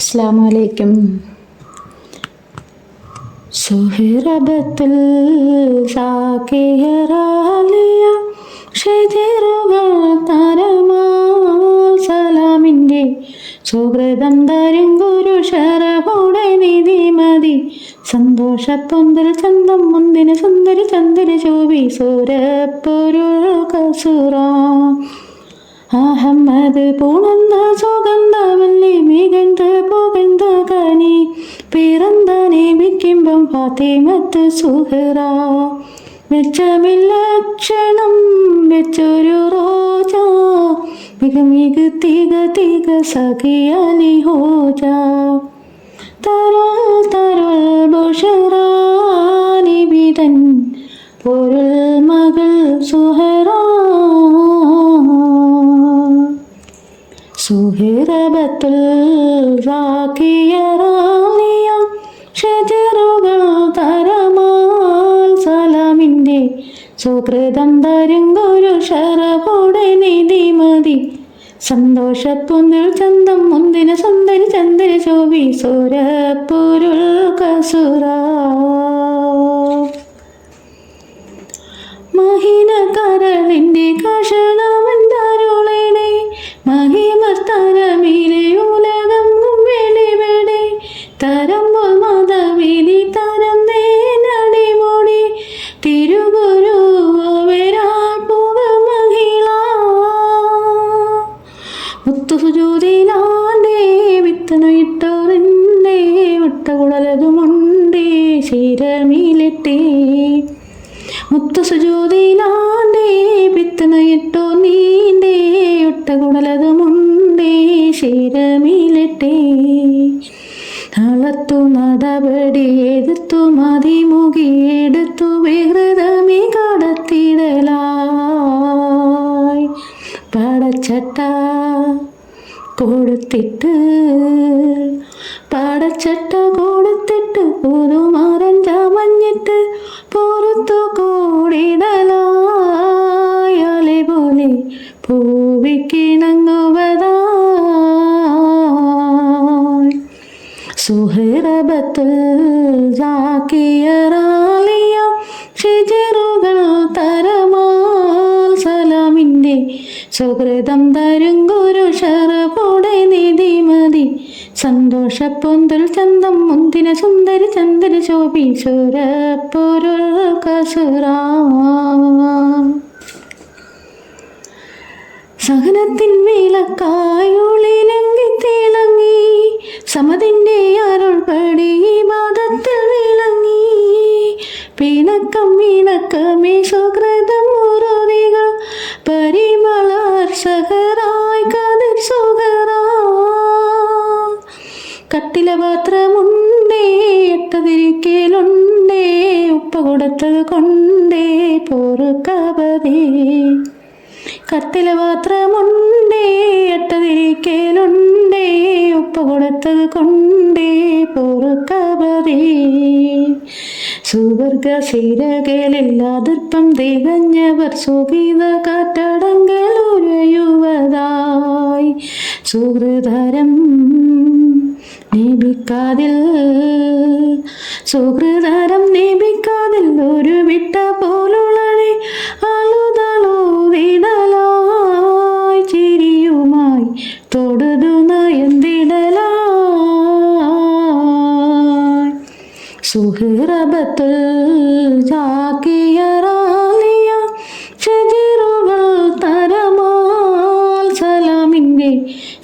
അസ്സാമലൈക്കും സുഹൃബത്തിൽ സാക്കിയറാലിയ ഷെതിറുകൾ സലാമിന്റെ സുഹൃതം തരും ഗുരു നിധി മതി. സന്തോഷത്തൊന്തിൽ ചന്തം മുന്തിന് സുന്ദരി ചന്ദ്ര ചോവി സൂരപ്പൊരു കസുറ. അഹമ്മദ് പൂണന്ന സുഗന്ധവല്ലി ഫാത്തിമത്ത് സുഹറ. മെച്ചമില്ലക്ഷണം വെച്ചൊരു റോജ. മിക മിക തിക തിക സഖിയലി ഹോജ തരുൾ തരുൾ ബുഷറാനിബിതൻ പൊരുൾ മകൾ സുഹറ. സുഹിറബത്തുൽ റാക്കിയറാലിയ ഷജറുകൾ തരമാൽ സലാമിന്റെ സുകൃതം തരും ഗുരു ശരപുടെ നിധിമതി സന്തോഷപ്പൊന്നിൽ ചന്തം മുന്തിന സുന്ദരി ചന്ദ്ര ചോവി സുരപ്പൊരുൾ കസുറ മഹിന കരളിന്റെ ശിരമിലിട്ടേ മുത്തുസുജൂതിലാണ്ടേ പിത്തനയിട്ടോ നീണ്ടേ ഒട്ടകുടലതുമുണ്ടേ ശിരമിലിട്ടേ. അളത്തു നടപടി എതിർത്തു മതിമുഖി എടുത്തു വിഹൃതമി കടത്തിടലായി. പടച്ചട്ട കൊടുത്തിട്ട് പടച്ചട്ട കൊടുത്തിട്ട് പുതുമാരൻ സുഹൃബത്തുൽ ജാക്കിയറാലിയ ഷിജറുകൾ തരമാൽ സലാമിന്റെ സുഹൃതം തരും ഗുരു ശരപുടെ നിധിമതി. സന്തോഷപ്പൊന്തുൽ ചന്തം മുന്തിന സുന്ദരി ചന്ദ്ര ശോഭി സുരപ്പൊരുൾ കസുരാ. സഹനത്തിൻ വിളക്കായുള്ളിലെങ്കി സഹറായി കതിർ കട്ടില പാത്രമുണ്ടേ എട്ടതിരിക്കലുണ്ടേ ഉപ്പ കൊടുത്തത് കൊണ്ടേ പൊറുക്കപതേ കത്തില പാത്രമുണ്ടേ എട്ടതിരിക്കലുണ്ടേ ഉപ്പ കൊടുത്തത് കൊണ്ടേ പൊറുക്കപതേ സുവർഗ ശിരകലില്ലാതിർപ്പം തികഞ്ഞവർ സുഗീത കാറ്റടങ്കലുരയുവതായി സുഹൃതരം നീപിക്കാതിൽ സുഹൃതരം നീപിക്കാതിൽ ഒരു വിട്ട പോലുള്ളഴി അളുതളൂതിടലായി ചിരിയുമായി തൊടുതു നയന്തിടലായി സുഹൃബത്തുൽ ജാക്കിയറാലിയ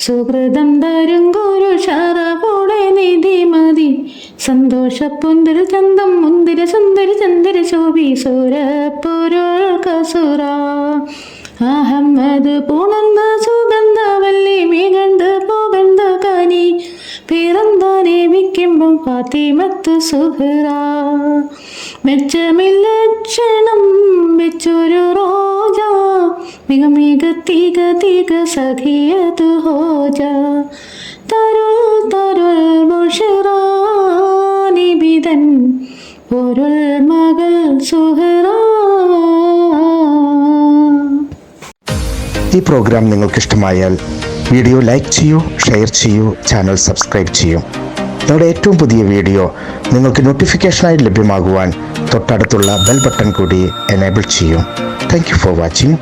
സുഹൃതം തരും ഗുരു ശരപുടെ സന്തോഷ സന്തോഷപ്പൊന്തിര ചന്തം മുന്തിര സുന്ദരി ചന്ദ്ര ശോഭി സുരപ്പൊരുൾ കസുറ. അഹമ്മദ് പുണർന്ന സുഗന്ധവല്ലി മികന്ത് പോകന്ത കനി. പിറന്താനെ വിക്കുമ്പം ഫാത്തിമത്ത് സുഹറ മെച്ചമില്ല ക്ഷണം വെച്ചൊരു റോജ. സഖിയതു ഹോജ തരുൾ തരുൾ ബുഷറാനിബിതൻ പൊരുൾ മകൾ സുഹറ. ഈ പ്രോഗ്രാം നിങ്ങൾക്ക് ഇഷ്ടമായാൽ വീഡിയോ ലൈക്ക് ചെയ്യൂ ഷെയർ ചെയ്യൂ ചാനൽ സബ്സ്ക്രൈബ് ചെയ്യൂ. ഞങ്ങളുടെ ഏറ്റവും പുതിയ വീഡിയോ നിങ്ങൾക്ക് നോട്ടിഫിക്കേഷനായി ലഭ്യമാകുവാൻ തൊട്ടടുത്തുള്ള ബെൽ ബട്ടൺ കൂടി എനേബിൾ ചെയ്യൂ. Thank for watching